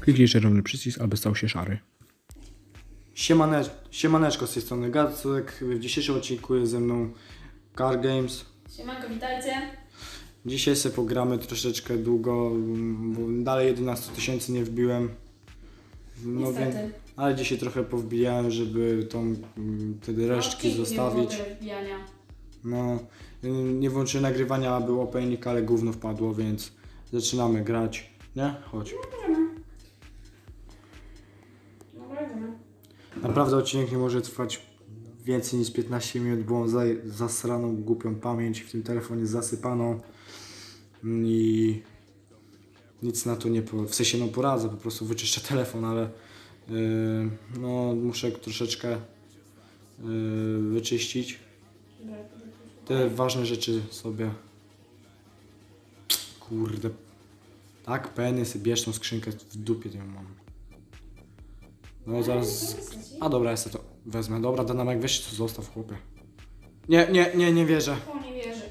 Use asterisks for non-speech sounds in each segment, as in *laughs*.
Kliknij czerwony przycisk, aby stał się szary. Siemane, siemaneczko z tej strony Gacek. W dzisiejszym odcinku jest ze mną Car Games. Siemanko, witajcie. Dzisiaj sobie pogramy troszeczkę długo, bo dalej 11 tysięcy nie wbiłem. No Niestety. więc, ale dzisiaj trochę powbijałem, żeby tą mm, wtedy resztki No, zostawić. Nie było tyle wbijania. No, nie włączyłem nagrywania, był opening, ale gówno wpadło, więc zaczynamy grać. Nie? Chodź. No będziemy. Naprawdę odcinek nie może trwać więcej niż 15 minut, bo mam za, zasraną, głupią pamięć w tym telefonie zasypaną i nic na to nie po, w sensie no poradzę, po prostu wyczyszczę telefon, ale yy, no muszę troszeczkę yy, wyczyścić te ważne rzeczy sobie kurde tak, peny sobie bierz tą skrzynkę w dupie ją mam no zaraz a dobra, ja sobie to wezmę. Dobra, Danamek, weź to zostaw, chłopie. Nie, nie, nie, nie wierzę. O, nie wierzę.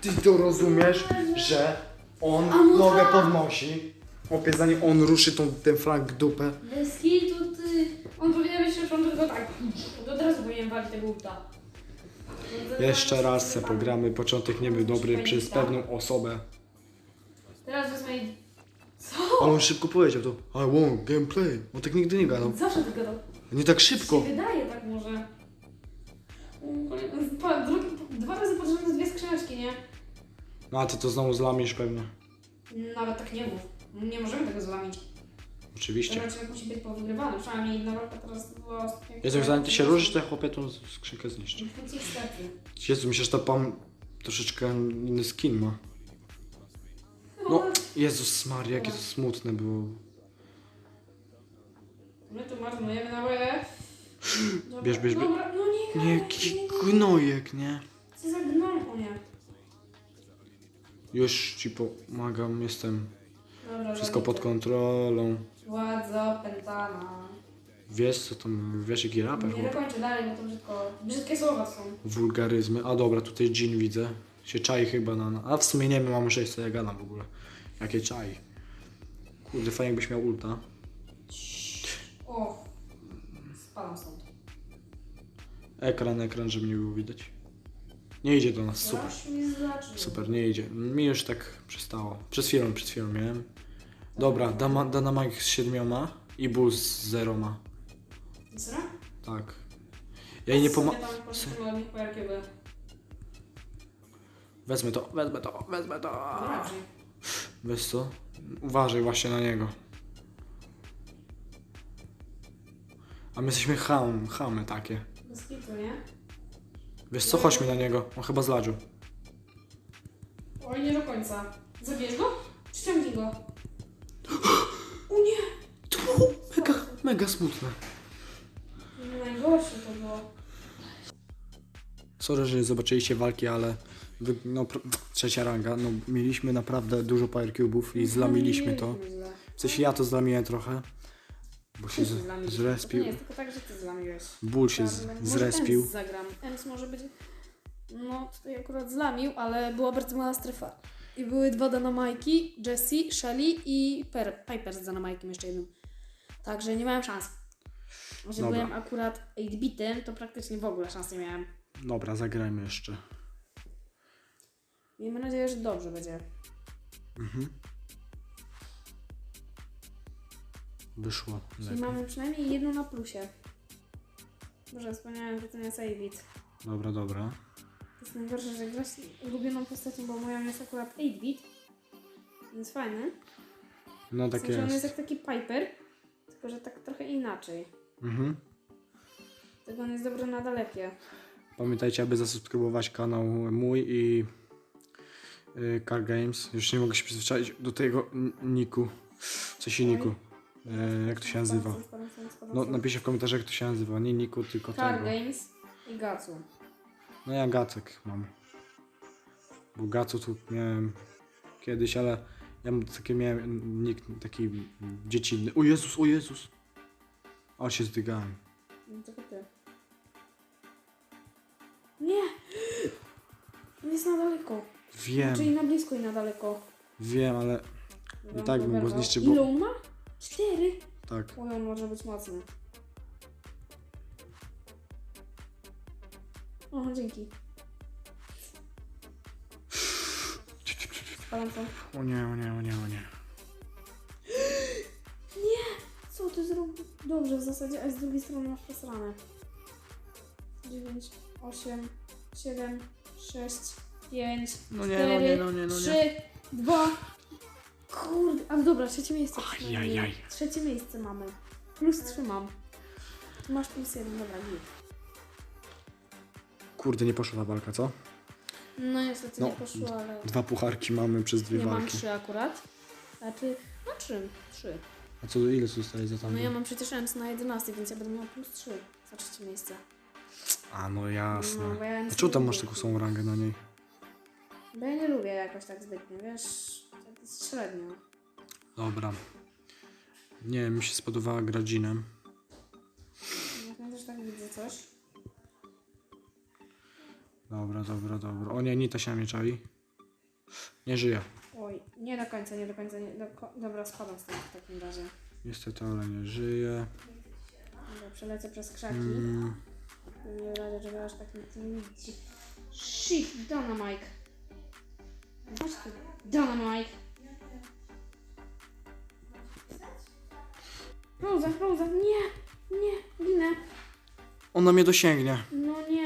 Ty to rozumiesz, że on A no nogę tak. podnosi. Chłopie, zanim on ruszy tą, ten flank w dupę. Bez kitu, ty. On powinien być już on tylko tak. Od razu powinien walić tego ulta. Jeszcze raz se pogramy. Początek nie był dobry przez pewną osobę. Teraz wezmę i... Co? Ale on szybko powiedział to. I want gameplay. On tak nigdy nie gadał. Zawsze tylko to Nie tak się szybko. wydaje tak może. Pa, drugi, dwa razy pod rząd dwie skrzyneczki, nie? No a ty to znowu zlamisz pewnie. Nawet tak nie mów. Nie możemy tego złamić. Oczywiście. odcinek musi być powygrywany. Przynajmniej jedna walka teraz była... Jezu, zanim ty się ruszysz, to ja chłopie tą skrzynkę zniszczę. Niestety. Jezu, myślę, że to pan troszeczkę inny skin ma. No, Jezus Maria, jakie to smutne było. My tu marnujemy na łeb. Dobra, Bierz, bierz, bierz. Dobra, no nie, Nie, jaki gnojek, nie? Co za gnom, o nie. Już ci pomagam, jestem. Dobra, Wszystko pod kontrolą. Władza opętana. Wiesz co tam, wiesz jaki raper? Nie dokończę dalej, bo to brzydko... Brzydkie słowa są. Wulgaryzmy. A dobra, tutaj Jean widzę. Się czai chyba na... A w sumie nie wiem, mam 6 co ja gadam w ogóle. Jakie czai. Kurde, fajnie jakbyś miał ulta. O, spadam stąd. Ekran, ekran, żeby nie było widać. Nie idzie do nas, super. Mi. Super, nie idzie. Mi już tak przestało. Przed chwilą, przed chwilą miałem. Dobra, Dama, z siedmioma i Bull z zeroma. Zra? Tak. Ja jej nie pomagam. Wezmę to, wezmę to, wezmę to. Wiesz co? Uważaj właśnie na niego. A my jesteśmy ham, chamy takie. Bez kitu, nie? Wiesz co? Chodźmy na niego. On chyba zladził. Oj, nie do końca. Zabierz go? Ściągnij go. O nie! To było mega, mega smutne. Najgorsze to było. Sorry, że nie zobaczyliście walki, ale wy, no, pr- trzecia ranga. No, mieliśmy naprawdę dużo power cube'ów i zlamiliśmy to. W sensie ja to zlamiłem trochę, bo się z, zrespił. Nie jest tylko tak, że ty zlamiłeś. Ból się z, Może zrespił. Ems zagram. Ems może być... No, tutaj akurat zlamił, ale była bardzo mała strefa. I były dwa Dynamajki, Jessie, Shelly i per, Piper z Dynamajkiem jeszcze jednym. Także nie miałem szans. Że Dobra. byłem akurat 8-bitem, to praktycznie w ogóle szans nie miałem. Dobra, zagrajmy jeszcze. Miejmy nadzieję, że dobrze będzie. Mhm. Wyszło Czyli lepiej. mamy przynajmniej jedną na plusie. Boże, wspomniałem, że to nie jest 8-bit. Dobra, dobra. Jest najgorsze, że grasz ulubioną postacią, bo moją jest akurat 8-bit. Więc fajny. No W tak sensie on jest jest. jak taki Piper, tylko że tak trochę inaczej. Mhm. Tego on jest dobry na dalekie. Pamiętajcie, aby zasubskrybować kanał mój i y, Car Games. Już nie mogę się przyzwyczaić do tego niku. Co się niku? Y, jak to się nazywa? No napiszcie w komentarzach jak to się nazywa. Nie niku, tylko Car tego. Games i Gacu. No ja Gacek mam. Bo Gacu tu miałem kiedyś, ale ja mam takie miałem nick taki dziecinny. O Jezus, o Jezus! O się zdygałem. No ty. Nie! jest na daleko. Wiem, Czyli na blisko i na daleko. wiem, ale I tak bym go zniszczył, bo- Ile on ma? Cztery. tak. Oj, on może być mocny. O, dzięki. Spalam to. O nie, o nie, o nie, o nie. Co ty zrobił? Dobrze, w zasadzie, a z drugiej strony masz posrane. 9, 8, 7, 6, 5, No nie, 4, no nie, no nie, no 3, nie. 2. Kurde, ale dobra, trzecie miejsce. Aj, przynajmniej. aj, aj. Trzecie miejsce mamy. Plus 3 mam. Tu masz plus 1, dobra, git. Kurde, nie poszła ta walka, co? No niestety No. nie poszło, ale Dwa pucharki mamy przez dwie nie mam walki. 3 akurat. Znaczy, no 3, 3. A co, ile zostaje za No tam? ja mam przecież MC na 11, więc ja będę miał plus 3 za trzecie miejsce. A no jasne. No, bo ja A MC czemu tam masz lubię. taką samą rangę na niej? Bo ja nie lubię jakoś tak zbytnio, wiesz, tak jest średnio. Dobra. Nie, mi się spodobała Gradzinem. Ja też tak widzę coś. Dobra, dobra, dobra. O nie, Nita się na mnie czai. Nie żyje. Oj, nie do końca, nie do końca, nie do ko- Dobra, spadam stąd w takim razie. Niestety, ale nie żyje. Dobra, przelecę przez krzaki. Mm, Nie radę, żeby aż tak nic nie widzieć. Shit, Dynamite. Chodź tu, Dynamite. Rosa, Rosa, nie, nie, ginę. ona mnie dosięgnie. No nie,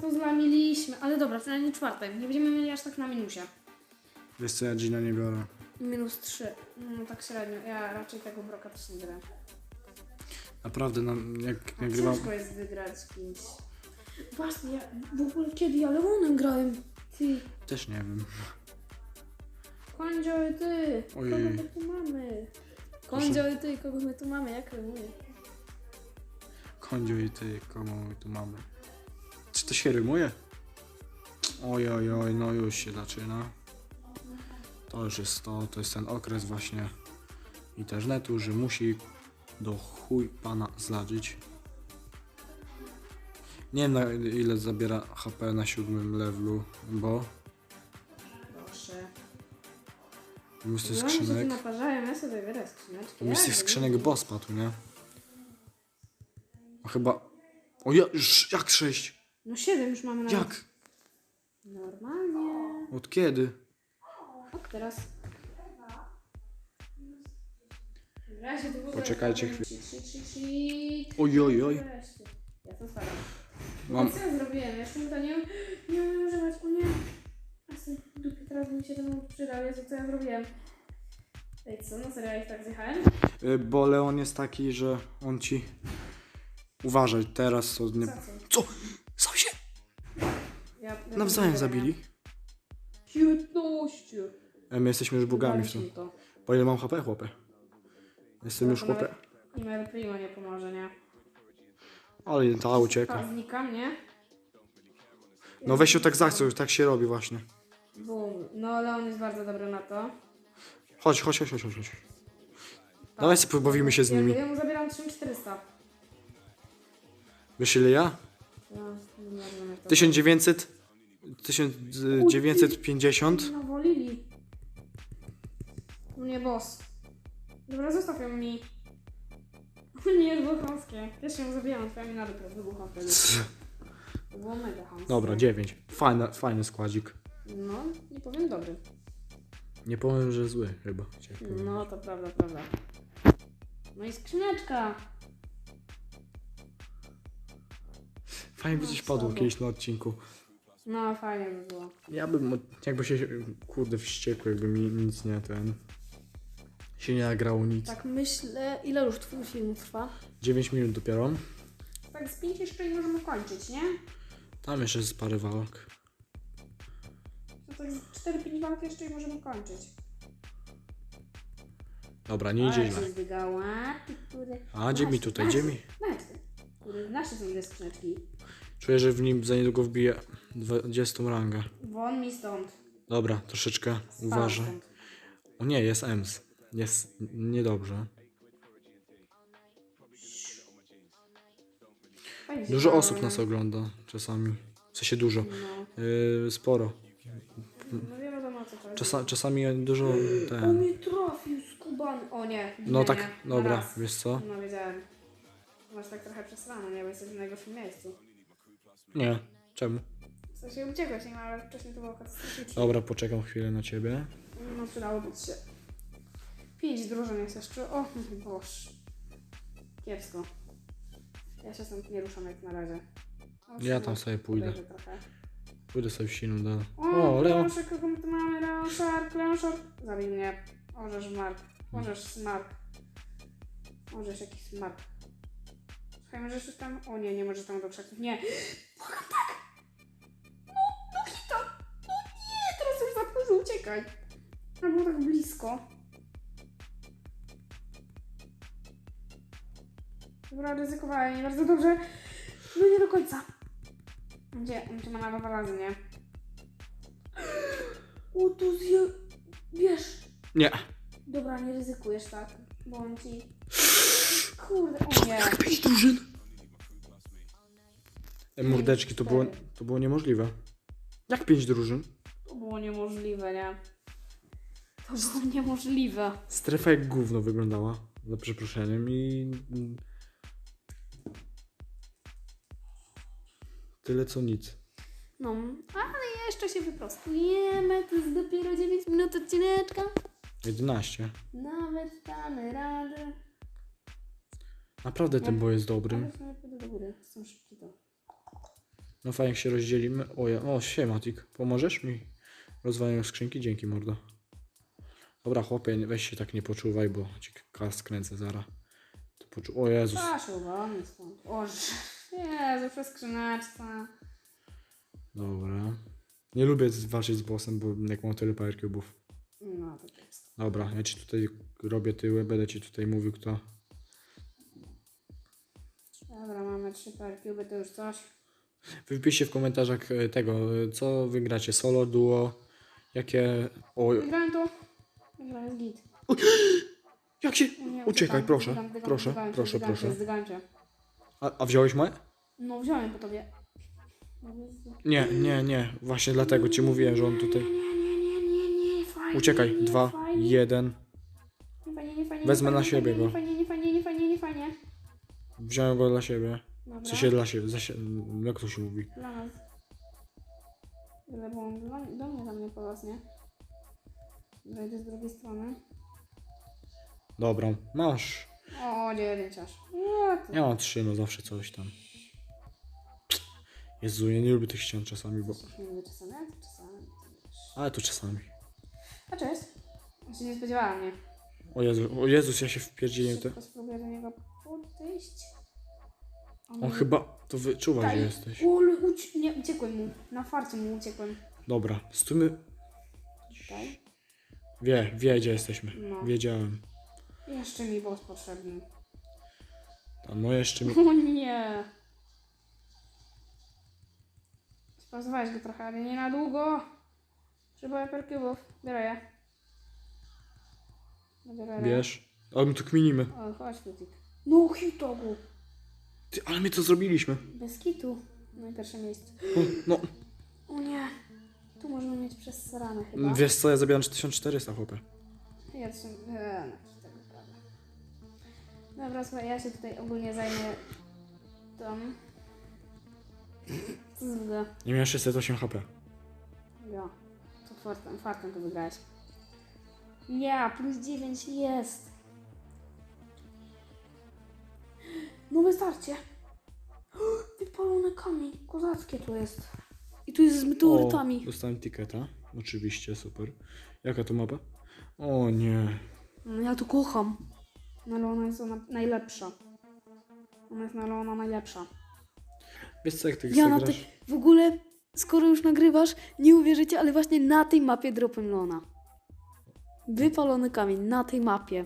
to zlamiliśmy. Ale dobra, przynajmniej czwartek. Nie będziemy mieli aż tak na minusie. Wiesz co, ja Gina nie biorę. Minus 3. No tak średnio. Ja raczej tego broka też nie grę. Naprawdę, no, jak A nagrywam... Ciężko jest wygrać z kimś. Właśnie, ja w ogóle kiedy ja Leonem grałem? Ty, Też nie wiem. Kondzio i ty. Ojej. Kogo my tu mamy? Kondzio i ty, kogo my tu mamy? Jak mówię? Kondzio i ty, komu my tu mamy? To się rymuje? Oj, oj, oj, no już się zaczyna. To już jest to, to jest ten okres właśnie internetu, że musi do chuj pana zladzyć. Nie wiem na ile zabiera HP na siódmym levelu, bo Proszę. się skrzynek, naparzają, ja sobie biorę skrzyneczki. skrzynek boss padł, nie? A chyba... O ja, jak sześć? No 7 już mamy na Jak? Normalnie. Od kiedy? Od teraz. W razie to ogóle Poczekajcie chwilę. cheat. Oj, oj, oj. Wreszcie. Ja to staram. Mam- Mam... Co ja zrobiłem? Jeszcze mu to nie, nie umiem używać. O nie. A sobie w dupie teraz mi się ten przydał. Jezu, co ja zrobiłem? Ej, co? No serio, ja ich tak zjechałem? Y, Bo Leon jest taki, że on ci. Uważaj, teraz to nie. Co, co? Co? Sam się Ja, ja nawzajem zabili. 15. E, My jesteśmy już bogami w tym. To. Po ile mam HP, chłopie? Jestem No już chłopie. nawet primo nie pomoże, nie? Ale ta ucieka. Znikam, nie? No weź ją tak zachcę, tak się robi właśnie. Bum. No ale on jest bardzo dobry na to. Chodź, chodź, chodź, chodź, chodź. chodź. Dawaj sobie pobawimy się z Ja, nimi. ja mu zabieram 3400. Wiesz ile ja? No, nie wiem jak to 1900. 1950. Nawolili. Mnie boss. Dobra, zostaw ją mi. *laughs* Nie, było chamskie. Też ją zabijam, twoja mi na dupę wybuchła wtedy. To było mega chamskie. Dobra, 9. Fajny, fajny składzik. No, nie powiem dobry. Nie powiem, że zły chyba. chciałem powiedzieć. No, to prawda, prawda. No i skrzyneczka. Fajnie by coś padło kiedyś na odcinku. No, fajnie by było. Ja bym, jakby się, kurde, wściekł, jakby mi nic nie ten... Się nie nagrało nic. Tak myślę, ile już twój film trwa? 9 minut dopiero. Tak z pięć jeszcze i możemy kończyć, nie? Tam jeszcze jest parę walk. To tak 4-5 jeszcze i możemy kończyć. Dobra, nie idzie A, gdzie mi tutaj, gdzie mi? 11 są te skrzyneczki. Czuję, że w nim za niedługo wbiję 20 rangę. Won mi stąd. Dobra, troszeczkę Spadam uważaj. stąd. O nie, jest Ems. Jest niedobrze. Dużo osób nas ogląda czasami. W sensie dużo. No, Yy, sporo. no wiem, czasami dużo... O mnie trafił skubany. O nie. No tak, dobra, Raz. wiesz co? No wiedziałem. Masz tak trochę przesrane, nie? Bo jesteś w najgorszym miejscu. Nie, czemu? W sensie uciekłeś, nie? Ale wcześniej to było katastroficzne. Dobra, poczekam chwilę na ciebie. No przydałoby ci się. Pięć drużyn jest jeszcze. O, boż. Kiepsko. Ja się stąd nie ruszam jak na razie. O, Ja no, tam sobie pójdę. Trochę. Pójdę sobie w silną dalej. O, O, Leo. proszę, kogo my tu mamy? Leon Shark, Leon Shark. Zabij mnie. Orzesz Mark. Orzesz Smark. Orzesz jakiś Smark. Słuchaj, możesz już tam... O nie, nie możesz tam do krzaków. Nie. Tak! No, no hita! No nie, teraz już za późno, uciekaj. A było tak blisko. Dobra, ryzykowałem nie bardzo dobrze. No nie do końca. Gdzie? On cię ma na dwa razy, nie? O, tu zje... Wiesz. Nie. Dobra, nie ryzykujesz tak, bo on ci... Kurde, o nie. Pięć drużyn! E, Mordeczki, to było, to było niemożliwe. Jak pięć drużyn? To było niemożliwe, nie? To było niemożliwe. Strefa jak gówno wyglądała, za przeproszeniem i... Tyle co nic. No, ale jeszcze się wyprostujemy. To jest dopiero 9 minut odcineczka. 11. Nawet damy radę. Naprawdę ten boy jest dobry. Ale sobie pójdę do góry. Są szybki to. No fajnie jak się rozdzielimy. O, ja, o siema Tik, pomożesz mi? Rozwalają skrzynki? Dzięki mordo. Dobra chłopie, weź się tak nie poczuwaj, bo ci kas skręcę zara. To poczu... O Jezus. Proszę, uwolnij stąd. O, Jezu, przez skrzyneczce. Dobra. Nie lubię walczyć z bossem, bo jak mam tyle power cube'ów. No, to jest. Dobra, ja ci tutaj robię tyły, będę ci tutaj mówił kto. Dobra, mamy trzy parkiuby, to już coś. Wy Wpiszcie w komentarzach e, tego, e, co wygracie, solo, duo, jakie... O, Wygrałem to. Jest git. *gasps* jak się... O nie, Uciekaj, proszę, proszę, proszę, proszę. A, a wziąłeś moje? No, wziąłem po tobie. Nie, nie, nie. Właśnie dlatego ci mówiłem, że on tutaj... Uciekaj, dwa, jeden. Wezmę na siebie go. Wziąłem go dla siebie. Dobra. W sensie dla siebie, za sie... jak to się mówi? Dla nas. Ile było on dla, do mnie tam nie polaz, nie? Wejdę z drugiej strony. Dobra, masz. O, dziewięć aż. What? Ja mam trzy, no zawsze coś tam. Jezu, ja nie lubię tych ścian czasami, bo... Nie lubię czasami, ale to czasami. to. Ale to czasami. A cześć. Ja się nie spodziewałam, nie? O Jezu, o Jezus, ja się wpierdziłem te... Szybko spróbuję do niego podejść. On chyba... To wyczuwa, że jesteś. Ule, uci- nie, uciekłem mu. Na farcie mu uciekłem. Dobra, stójmy... Tutaj. Wie, wie gdzie jesteśmy. No. Wiedziałem. Jeszcze mi boss potrzebny. Tam, no jeszcze mi... *laughs* O nie. Spauzowałeś go trochę, ale nie na długo. Trzeba perkiubów. Biorę je. Biorę je. Wiesz? O, my tu kminimy. O, chodź Lutik. No hitogu. Ty, ale my to zrobiliśmy. Bez kitu. No i pierwsze miejsce. O, No, O nie. Tu możemy mieć przez rany chyba. wiesz co, ja zabieram 1400, chłopie. Ja to, e, no, tego prawda. Dobra, słuchaj, ja się tutaj ogólnie zajmę tą. Co zgoda? Nie miałem 608 HP. Ja. To fartem, fartem to wygrałeś. Ja, plus 9 jest. Nowe starcie. *gasps* Wypalony kamień. Kozackie to jest. I tu jest z meteorytami. O, dostałem tiketa. Oczywiście, super. Jaka to mapa? O nie. No ja to kocham. No ale ona jest ona najlepsza. Ona jest na Leona najlepsza. Wiesz co, jak ty Ja na tej, w ogóle, skoro już nagrywasz, nie uwierzycie, ale właśnie na tej mapie dropem Leona. Wypalony kamień, na tej mapie.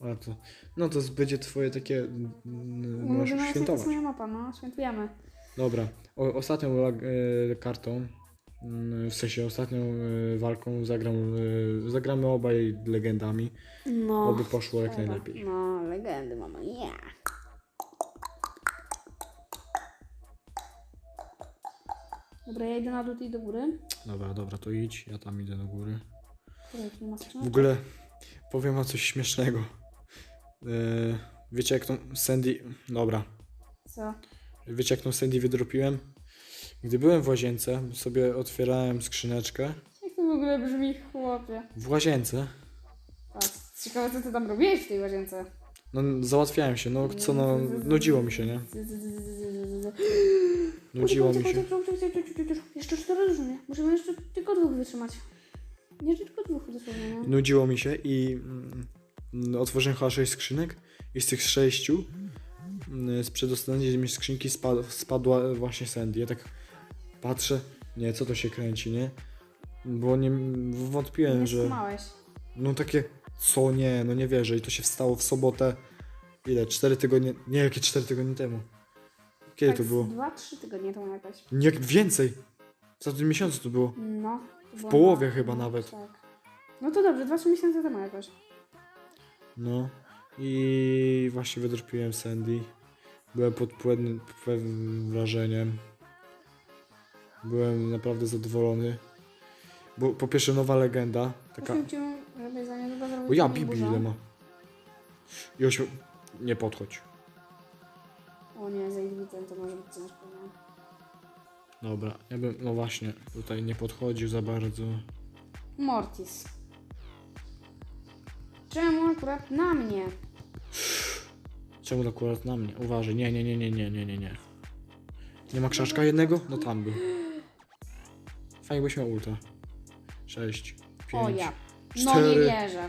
A to, no to będzie twoje takie... mm, Możesz Może na jest świętować. moja mapa, no, świętujemy. Dobra. O, ostatnią e, kartą, mm, w sensie ostatnią e, walką zagram, e, zagramy obaj legendami, No. oby poszło jak Dobra. najlepiej. No, legendy mama, ja. Dobra, ja idę na dół i do góry. Dobra, dobra, to idź, ja tam idę do góry. W ogóle powiem wam coś śmiesznego. E, wiecie jak tą Sandy... Dobra. Co? Wiecie jak tą Sandy wydropiłem? Gdy byłem w łazience, sobie otwierałem skrzyneczkę. Jak to w ogóle brzmi, chłopie? W łazience? Patrz, ciekawe co ty tam robiłeś w tej łazience. No załatwiałem się, no co no, nudziło mi się, nie? Nudziło mi się. Jeszcze cztery różne. Musimy jeszcze tylko dwóch wytrzymać. Nie tylko dwóch dosłownie, nie? Nudziło mi się i mm, otworzyłem chyba sześć skrzynek i z tych sześciu mm, z przedostatniej mi skrzynki spadł, spadła właśnie Sandy. Ja tak patrzę, nie, co to się kręci, nie? Bo nie wątpiłem, Nie że... No takie, co nie, no nie wierzę. I to się wstało w sobotę, ile, cztery tygodnie, nie, jakie cztery tygodnie temu. Kiedy tak to było? z Dwa, trzy tygodnie temu jakoś. Nie, więcej. Za tym miesiącu to było. No. W połowie na- chyba no, nawet. Tak. No to dobrze, dwa, trzy miesiące temu jakoś. No. I właśnie wydropiłem Sandy. Byłem pod pewnym, pewnym wrażeniem. Byłem naprawdę zadowolony. Bo po pierwsze nowa legenda. Taka. O ja Bibi ile ma. I ośmiu... Nie podchodź. O nie, za Idwitem to może być ciężko? Dobra, ja bym, no właśnie, tutaj nie podchodził za bardzo. Mortis. Czemu akurat na mnie? Czemu akurat na mnie? Uważaj, nie, nie, nie, nie, nie, nie, nie, nie. Nie ma krzaczka jednego? No tam był. Fajnie byś miał ulta. Sześć, pięć. O ja. No nie cztery. wierzę.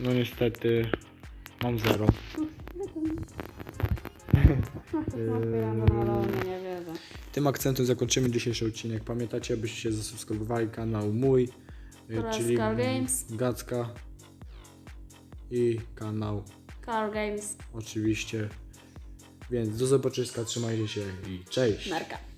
No niestety mam zero. Normalnie *laughs* nie wierzę. Tym akcentem zakończymy dzisiejszy odcinek. Pamiętajcie, abyście zasubskrybowali kanał mój, czyli Car Games. Gacka i kanał Car Games. oczywiście. Więc do zobaczenia, trzymajcie się i cześć. Merka.